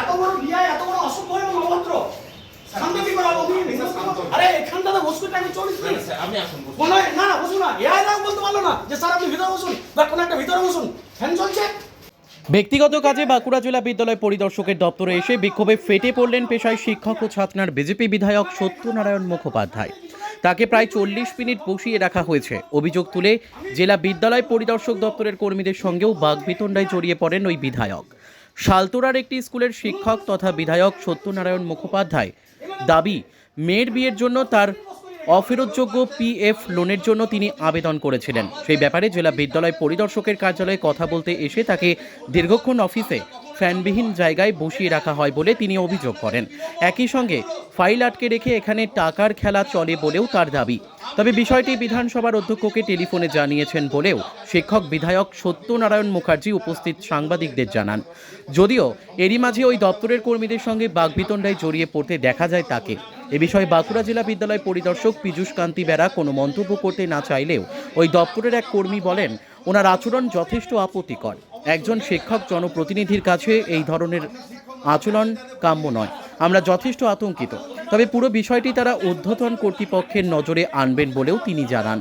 এত বড় বিয়ে এত বড় অসভ্য এবং অভদ্র শান্ত কি করাবো তুমি আরে এখানটা তো বসতে টাইমে চল্লিশ মিনিট। আপনি আসুন মনে হয় না না বসুন না। এআই না বলতে পারল না যে স্যার আপনি ভিতরে বসুন। বা কোনো একটা ভিতরে বসুন। ফ্যান চলছে? ব্যক্তিগত কাজে বাঁকুড়া জেলা বিদ্যালয় পরিদর্শকের দপ্তরে এসে বিক্ষোভে ফেটে পড়লেন পেশায় শিক্ষক ও ছাত্রনার বিজেপি বিধায়ক সত্যনারায়ণ মুখোপাধ্যায়। তাকে প্রায় চল্লিশ মিনিট বসিয়ে রাখা হয়েছে। অভিযোগ তুলে জেলা বিদ্যালয় পরিদর্শক দপ্তরের কর্মীদের সঙ্গেও বাগবিতণ্ডায় জড়িয়ে পড়েন ওই বিধায়ক। শালতোড়ার একটি স্কুলের শিক্ষক তথা বিধায়ক সত্যনারায়ণ মুখোপাধ্যায় দাবি, মেয়ের বিয়ের জন্য তার অফেরতযোগ্য পিএফ লোনের জন্য তিনি আবেদন করেছিলেন। সেই ব্যাপারে জেলা বিদ্যালয় পরিদর্শকের কার্যালয়ে কথা বলতে এসে তাকে দীর্ঘক্ষণ অফিসে ফ্যানবিহীন জায়গায় বসিয়ে রাখা হয় বলে তিনি অভিযোগ করেন। একই সঙ্গে ফাইল আটকে রেখে এখানে টাকার খেলা চলে বলেও তার দাবি। তবে বিষয়টি বিধানসভার অধ্যক্ষকে টেলিফোনে জানিয়েছেন বলেও শিক্ষক বিধায়ক সত্যনারায়ণ মুখার্জি উপস্থিত সাংবাদিকদের জানান। যদিও এরই মাঝে ওই দপ্তরের কর্মীদের সঙ্গে বাগবিতণ্ডায় জড়িয়ে পড়তে দেখা যায় তাকে। এ বিষয়ে বাঁকুড়া জেলা বিদ্যালয় পরিদর্শক পীযূষ কান্তি বেরা কোনো মন্তব্য করতে না চাইলেও ওই দপ্তরের এক কর্মী বলেন, ওনার আচরণ যথেষ্ট আপত্তিকর। একজন শিক্ষক জনপ্রতিনিধির কাছে এই ধরনের আচরণ কাম্য নয়। আমরা যথেষ্ট আতঙ্কিত। তবে পুরো বিষয়টি তারা ঊর্ধ্বতন কর্তৃপক্ষের নজরে আনবেন বলেও তিনি জানান।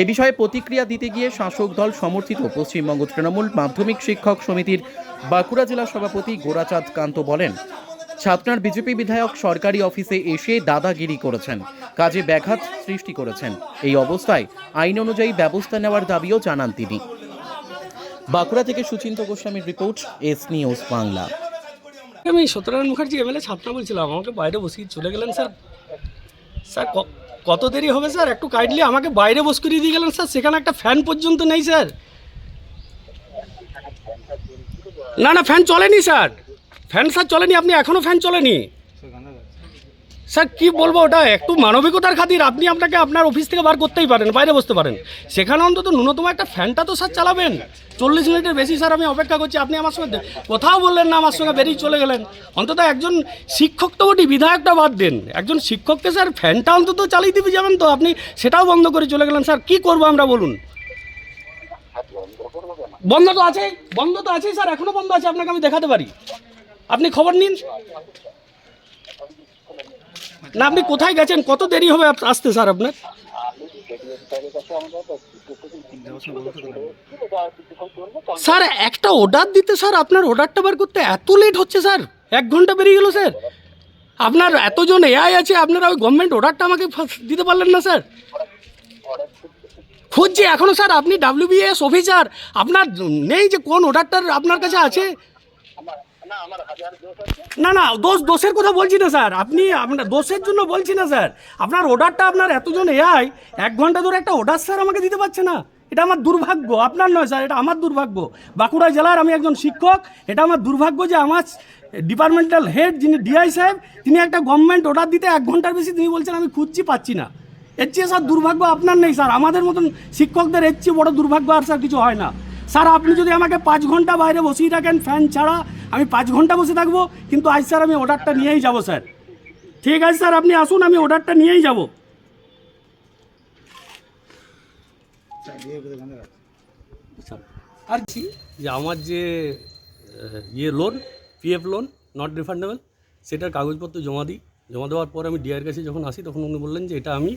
এ বিষয়ে প্রতিক্রিয়া দিতে গিয়ে শাসক দল সমর্থিত পশ্চিমবঙ্গ তৃণমূল মাধ্যমিক শিক্ষক সমিতির বাঁকুড়া জেলা সভাপতি গোরাচাঁদ কান্ত বলেন ছাত্রার বিজেপি বিধায়ক সরকারি অফিসে এসে দাদাগিরি করেছেন, কাজে ব্যাঘাত সৃষ্টি করেছেন। এই অবস্থায় আইন অনুযায়ী ব্যবস্থা নেওয়ার দাবিও জানান তিনি। বাঁকুড়া থেকে সুচিন্ত গোস্বামীর রিপোর্ট, এস নিউজ বাংলা। আমি সত্যনারায়ণ মুখার্জি, এমএলএ ছাত্রা বলছিলাম, আমাকে বাইরে বসিয়ে চলে গেলেন, স্যার। স্যার কত দেরি হবে, স্যার? একটু কাইন্ডলি আমাকে বাইরে বস করিয়ে দিয়ে গেলেন, স্যার। সেখানে একটা ফ্যান পর্যন্ত নেই, স্যার। না না ফ্যান চলেনি, স্যার। ফ্যান স্যার, চলেনি। আপনি এখনও ফ্যান চলেনি? স্যার, কি বলব ওটা? একটু মানবিকতার খাতির। আপনি আপনাকে আপনার অফিস থেকে বার করতেই পারেন, বাইরে বসতে পারেন। সেখানে অন্তত ন্যূনতম একটা ফ্যানটা তো স্যার চালাবেন। চল্লিশ মিনিটের বেশি স্যার আমি অপেক্ষা করছি, আপনি আমার সঙ্গে কোথাও বললেন না আমার সঙ্গে, বেরিয়ে চলে গেলেন। অন্তত একজন শিক্ষক তো বটি, বিধায়কটা বাদ দেন। একজন শিক্ষককে স্যার ফ্যানটা অন্তত চালিয়ে দিবি যাবেন তো, আপনি সেটাও বন্ধ করে চলে গেলেন। স্যার, কি করব আমরা বলুন? বন্ধ তো আছেই, বন্ধ তো আছেই স্যার, এখনও বন্ধ আছে, আপনাকে আমি দেখাতে পারি। আপনি খবর নিন। না, আপনি কোথায় গেছেন? কত দেরি হবে আসতে, স্যার আপনার? স্যার, একটা অর্ডার দিতে, স্যার, আপনার অর্ডারটা বার করতে এত লেট হচ্ছে, স্যার। এক ঘণ্টা বেরিয়ে গেল, স্যার। আপনার এতজন এআই আছে, আপনারা ওই গভর্নমেন্ট অর্ডারটা আমাকে দিতে পারলেন না, স্যার। খুঁজছি এখনও, স্যার, আপনি ডাব্লিউবিএস অফিসার আপনার নেই যে কোন অর্ডারটার আপনার কাছে আছে? না না দোষ, দোষের কথা বলছি না, স্যার। আপনি, আপনার দোষের জন্য বলছি না, স্যার। আপনার অর্ডারটা আপনার এতজন এআই এক ঘণ্টা ধরে একটা অর্ডার স্যার আমাকে দিতে পারছে না। এটা আমার দুর্ভাগ্য, আপনার নয়, স্যার, এটা আমার দুর্ভাগ্য। বাঁকুড়া জেলার আমি একজন শিক্ষক, এটা আমার দুর্ভাগ্য যে আমার ডিপার্টমেন্টাল হেড যিনি ডিআই সাহেব, তিনি একটা গভর্নমেন্ট অর্ডার দিতে এক ঘণ্টার বেশি তিনি বলছেন, আমি খুঁজছি, পাচ্ছি না। এর চেয়ে, স্যার, দুর্ভাগ্য আপনার নেই, স্যার। আমাদের মতন শিক্ষকদের এর চেয়ে বড় দুর্ভাগ্য আর, স্যার, কিছু হয় না। স্যার, আপনি যদি আমাকে পাঁচ ঘণ্টা বাইরে বসিয়ে রাখেন ফ্যান ছাড়া, আমি পাঁচ ঘণ্টা বসে থাকব, কিন্তু আজ স্যার আমি অর্ডারটা নিয়েই যাব, স্যার। ঠিক আছে, স্যার, আপনি আসুন, আমি অর্ডারটা নিয়েই যাব। আর কি? যে আমার যে ইয়ে loan PF loan not refundable সেটার কাগজপত্র জমা দিই। জমা দেওয়ার পর আমি ডিআইয়ের কাছে যখন আসি, তখন উনি বললেন যে, এটা আমি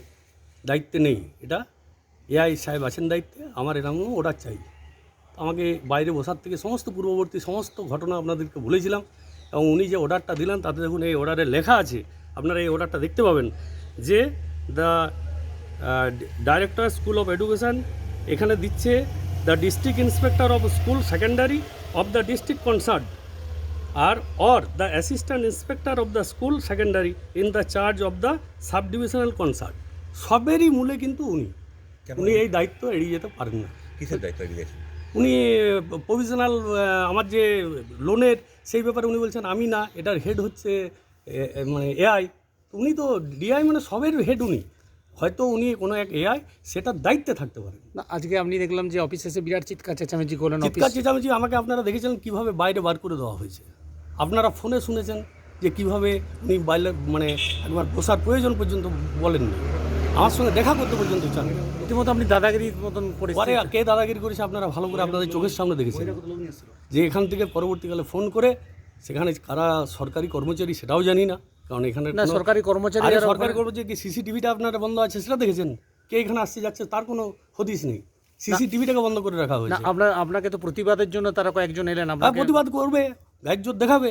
দায়িত্বে নেই। এটা এআই সাহেব আছেন দায়িত্বে, আমার এরকম অর্ডার চাই। আমাকে বাইরে বসার থেকে সমস্ত পূর্ববর্তী সমস্ত ঘটনা আপনাদেরকে বলেছিলাম এবং উনি যে অর্ডারটা দিলেন তাতে দেখুন এই অর্ডারে লেখা আছে। আপনারা এই অর্ডারটা দেখতে পাবেন যে the director school of education এখানে দিচ্ছে the district inspector of school secondary of the district concerned R or the assistant inspector of the school secondary in the charge of the sub divisional concerned সবেরই মূলে কিন্তু উনি। উনি এই দায়িত্ব এড়িয়ে যেতে পারেন না। কিসের দায়িত্ব এগিয়ে উনি প্রভিশনাল আমার যে লোনের সেই ব্যাপারে উনি বলছেন আমি না এটার হেড হচ্ছে মানে এআই উনি তো ডিআই মানে সবের হেড উনি। হয়তো উনি কোনো এক এআই সেটার দায়িত্বে থাকতে পারেন। না আজকে আপনি দেখলাম যে অফিসে এসে বিরাট চিৎকার চেঁচামেচি করলেন অফিস চিৎকার চেঁচামেচি আমাকে আপনারা দেখেছিলেন কীভাবে বাইরে বার করে দেওয়া হয়েছে। আপনারা ফোনে শুনেছেন যে কীভাবে উনি বাইরে মানে একবার বসার প্রয়োজন পর্যন্ত বলেননি। আমার সঙ্গে দেখা করতে পর্যন্ত চান রীতিমতো আপনি দাদাগিরির মতন পরে কে দাদাগিরি করেছে আপনারা ভালো করে আপনাদের চোখের সামনে দেখেছেন। যে এখান থেকে পরবর্তীকালে ফোন করে সেখানে কারা সরকারি কর্মচারী সেটাও জানি না কারণ এখানে না সরকারি কর্মচারী সরকারি কর্মচারী কি সিসিটিভিটা আপনারা বন্ধ আছে সেটা দেখেছেন? কে এখানে আসছে যাচ্ছে তার কোনো হদিস নেই। সিসিটিভিটাকে বন্ধ করে রাখা না হয়েছে। আপনার আপনাকে তো প্রতিবাদের জন্য তারা কয়েকজন এলেন হ্যাঁ আপনাকে প্রতিবাদ করবে গাইজোর দেখাবে।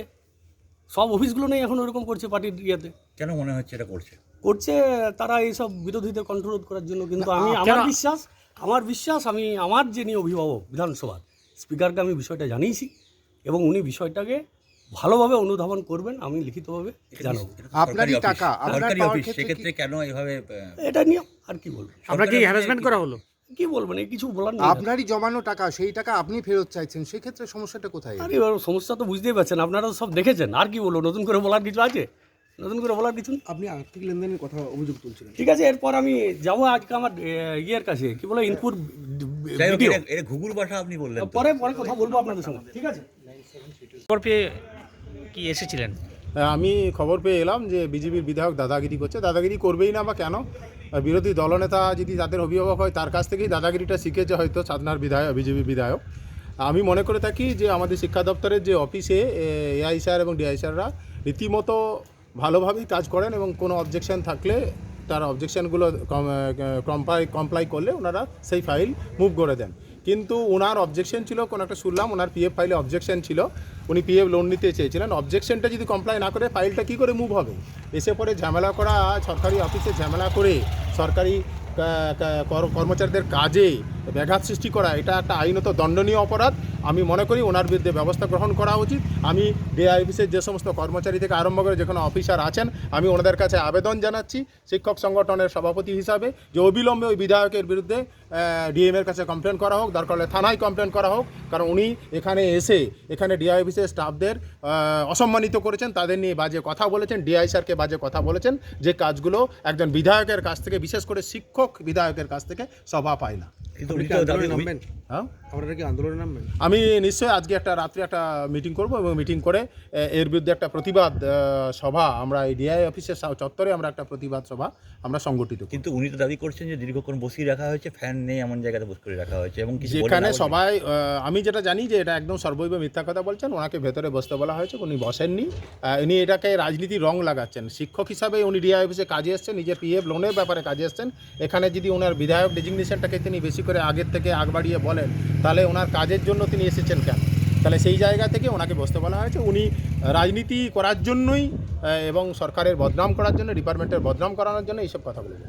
সব অফিসগুলো নেই এখন ওরকম করছে পার্টির ইয়েতে। কেন মনে হচ্ছে এটা করছে? করছে তারা এইসব বিরোধীদের কন্ট্রোল করার জন্য। কিন্তু আমি আমার বিশ্বাস আমার বিশ্বাস আমি আমার যিনি অভিভাবক বিধানসভার স্পিকারকে আমি বিষয়টা জানিয়েছি এবং উনি বিষয়টাকে ভালোভাবে অনুধাবন করবেন আমি লিখিতভাবে জানাব। এটা আপনারই টাকা, আপনার সরকারি অফিস সেক্ষেত্রে কেন এভাবে এটা নিয়ে আর কি বলব? আপনাকে হ্যারাসমেন্ট করা হলো? কি বলবেন এই কিছু বলার নেই। আপনারই জমানো টাকা সেই টাকা আপনি ফেরত চাইছেন সেক্ষেত্রে সমস্যাটা কোথায়? আরে এবার সমস্যা তো বুঝতেই পারছেন আপনারা তো সব দেখেছেন আর কি বলব নতুন করে বলার কিছু আছে? নতুন করে বলার কিছু আপনি আর্থিক লেনদেনের কথা অভিযোগ তুলছিলেন। ঠিক আছে এরপর আমি যাব আজকে আমার ইয়ের কাছে। কি বলে ইনপুট ঘুঘুর বাসা আপনি বললেন পরে পরে কথা বলব আপনাদের সঙ্গে। ঠিক আছে? খবর পেয়ে কি এসেছিলেন? হ্যাঁ, আমি খবর পেয়ে এলাম যে বিজেপির বিধায়ক দাদাগিরি করছে। দাদাগিরি করবেই না বা কেন? বিরোধী দলনেতা যদি তাদের অভিভাবক হয় তার কাছ থেকেই দাদাগিরিটা শিখেছে হয়তো সাধনার বিধায়ক বিজেপি বিধায়ক। আমি মনে করে থাকি যে আমাদের শিক্ষা দপ্তরের যে অফিসে এআই স্যার এবং ডিআই স্যাররা রীতিমতো ভালোভাবেই কাজ করেন এবং কোনো অবজেকশন থাকলে তার অবজেকশনগুলো কমপ্লাই কমপ্লাই করলে ওনারা সেই ফাইল মুভ করে দেন। কিন্তু ওনার অবজেকশন ছিল, কোনো একটা শুনলাম ওনার পিএফ ফাইলে অবজেকশন ছিল। উনি পিএফ লোন নিতে চেয়েছিলেন। অবজেকশনটা যদি কমপ্লাই না করে ফাইলটা কী করে মুভ হবে? এসে পরে ঝামেলা করা, সরকারি অফিসে ঝামেলা করে, সরকারি কর্মচারীদের কাজে ব্যাঘাত সৃষ্টি করা, এটা একটা আইনত দণ্ডনীয় অপরাধ। আমি মনে করি ওনার বিরুদ্ধে ব্যবস্থা গ্রহণ করা উচিত। আমি ডিআই অফিসের যে সমস্ত কর্মচারী থেকে আরম্ভ করে যে কোনো অফিসার আছেন, আমি ওনাদের কাছে আবেদন জানাচ্ছি শিক্ষক সংগঠনের সভাপতি হিসাবে যে অবিলম্বে ওই বিধায়কের বিরুদ্ধে ডিএম এর কাছে কমপ্লেন করা হোক দরকার হলে থানায় কমপ্লেন করা হোক, কারণ উনি এখানে এসে, এখানে ডিআই অফিসের স্টাফদের অসম্মানিত করেছেন, তাদের নিয়ে বাজে কথা বলেছেন, ডিআই স্যারকে বাজে কথা বলেছেন, যে কাজগুলো একজন বিধায়কের কাছ থেকে, বিশেষ করে শিক্ষক বিধায়কের কাছ থেকে সভা পায় না। হ্যাঁ? আমি নিশ্চয়ই আজকে একটা রাত্রে একটা মিটিং করব এবং মিটিং করে এর বিরুদ্ধে একটা প্রতিবাদ সভা আমরা এই ডিআই অফিসের চত্বরে আমরা একটা প্রতিবাদ সভা আমরা সংগঠিত কিন্তু উনি তো দাবি করছেন যে দীর্ঘক্ষণ বসিয়ে রাখা হয়েছে ফ্যান নেই এমন জায়গাতে বস করে রাখা হয়েছে এবং যেখানে সবাই আমি যেটা জানি যে এটা একদম সর্বৈব মিথ্যা কথা বলছেন ওনাকে ভেতরে বসতে বলা হয়েছে উনি বসেননি। উনি এটাকে রাজনীতি রং লাগাচ্ছেন। শিক্ষক হিসাবে উনি ডিআই অফিসে কাজে এসছেন নিজের পিএফ লোনের ব্যাপারে কাজে এসছেন। এখানে যদি ওনার বিধায়ক ডেজিগনেশনটাকে তিনি বেশি করে আগের থেকে আগ বাড়িয়ে বলেন, তাহলে ওনার কাজের জন্য তিনি এসেছেন কেন? তাহলে সেই জায়গা থেকে ওনাকে বসতে বলা হয়েছে। উনি রাজনীতি করার জন্যই এবং সরকারের বদনাম করার জন্য, ডিপার্টমেন্টের বদনাম করানোর জন্য এইসব কথা বলেছেন।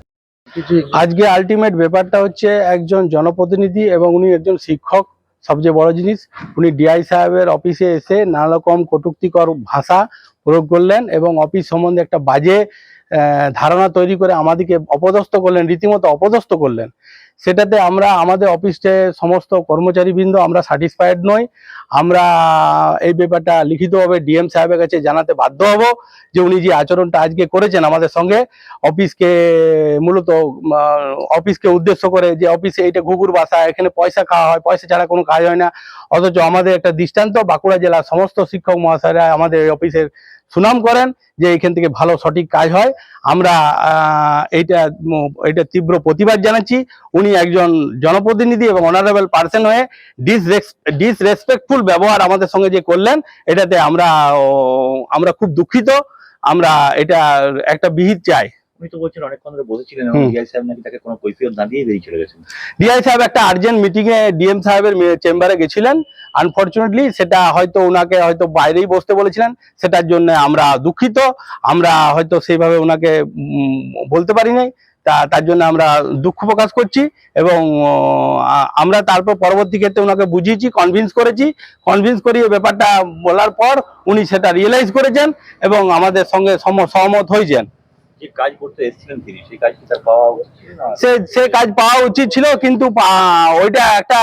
আজকে আলটিমেট ব্যাপারটা হচ্ছে একজন জনপ্রতিনিধি এবং উনি একজন শিক্ষক, সবচেয়ে বড় জিনিস। উনি ডিআই সাহেবের অফিসে এসে নানা রকম কটুক্তিকর ভাষা প্রয়োগ করলেন এবং অফিস সম্বন্ধে একটা বাজে ধারণা তৈরি করে আমাদেরকে অপদস্থ করলেন, রীতিমতো অপদস্থ করলেন। সেটাতে আমরা আমাদের অফিসে সমস্ত কর্মচারীবৃন্দ আমরা স্যাটিসফাইড নই। আমরা এই ব্যাপারটা লিখিতভাবে ডিএম সাহেবের কাছে জানাতে বাধ্য হব যে উনি যে আচরণটা আজকে করেছেন আমাদের সঙ্গে, অফিসকে মূলত অফিসকে উদ্দেশ্য করে যে অফিসে এইটা ঘুঘুর বাসা, এখানে পয়সা খাওয়া হয়, পয়সা ছাড়া কোনো কাজ হয় না। অথচ আমাদের একটা দৃষ্টান্ত, বাঁকুড়া জেলার সমস্ত শিক্ষক মহাশয়রা আমাদের অফিসের সুনাম করেন যে এখান থেকে ভালো সঠিক কাজ হয়। আমরা এইটা এটা তীব্র প্রতিবাদ জানাচ্ছি। উনি একজন জনপ্রতিনিধি এবং অনারেবল পার্সন হয়ে ডিসরেসপেক্টফুল ব্যবহার আমাদের সঙ্গে যে করলেন, এটাতে আমরা আমরা খুব দুঃখিত। আমরা এটা একটা বিহিত চাই। উনি তো বলছেন অনেকক্ষণ ধরে বসেছিলেন। ডিআই সাহেব নাকি তাকে কোনো কৈফিয়ত না দিয়ে বেরিয়ে চলে গেছেন। ডিআই সাহেব একটা আর্জেন্ট মিটিং এ ডিএম সাহেবের চেম্বারে গেছিলেন। আনফরচুনেটলি সেটা হয়তো ওনাকে হয়তো বাইরেই বসতে বলেছিলেন। সেটার জন্য আমরা দুঃখিত। আমরা হয়তো সেইভাবে ওনাকে বলতে পারি নাই। তা তার জন্য আমরা দুঃখ প্রকাশ করছি এবং আমরা তারপর পরবর্তী ক্ষেত্রে ওনাকে বুঝিয়েছি কনভিন্স করেছি। কনভিন্স করিয়ে ব্যাপারটা বলার পর উনি সেটা রিয়েলাইজ করেছেন এবং আমাদের সঙ্গে সহমত হয়েছেন। যে কাজ করতে এসেছিলেন তিনি সেই কাজটি তার পাওয়া উচিত সে সে কাজ পাওয়া উচিত ছিল কিন্তু ওইটা একটা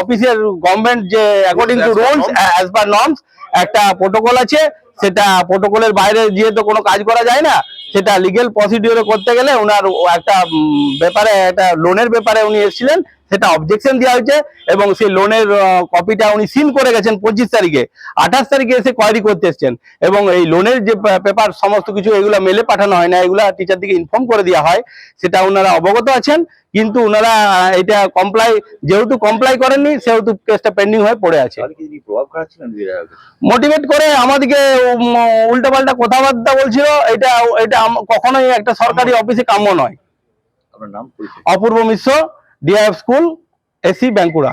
অফিসের গভর্নমেন্ট যে according to rules as per norms একটা প্রোটোকল আছে। সেটা প্রোটোকলের বাইরে গিয়ে তো কোনো কাজ করা যায় না সেটা লিগেল প্রসিডিওরে করতে গেলে ওনার একটা ব্যাপারে একটা লোনের ব্যাপারে উনি এসেছিলেন। সেটা অবজেকশন দেওয়া হয়েছে এবং সেই লোনের কপিটা উনি সিন করে গেছেন পঁচিশ তারিখে। আঠাশ তারিখে এসে কোয়ারি করতে এসছেন এবং এই লোনের যে পেপার সমস্ত কিছু এগুলো মেলে পাঠানো হয় না এগুলো টিচারদিকে ইনফর্ম করে দেওয়া হয়। সেটা ওনারা অবগত আছেন কিন্তু ওনারা এটা কমপ্লাই যেহেতু কমপ্লাই করেননি সেহেতু কেসটা পেন্ডিং হয়ে পড়ে আছে। মোটিভেট করে আমাদেরকে উল্টোপাল্টা কথাবার্তা বলছিল এটা এটা কখনোই একটা সরকারি অফিসে কাম্য নয়। Apurba Mishra. DI of school AC Bankura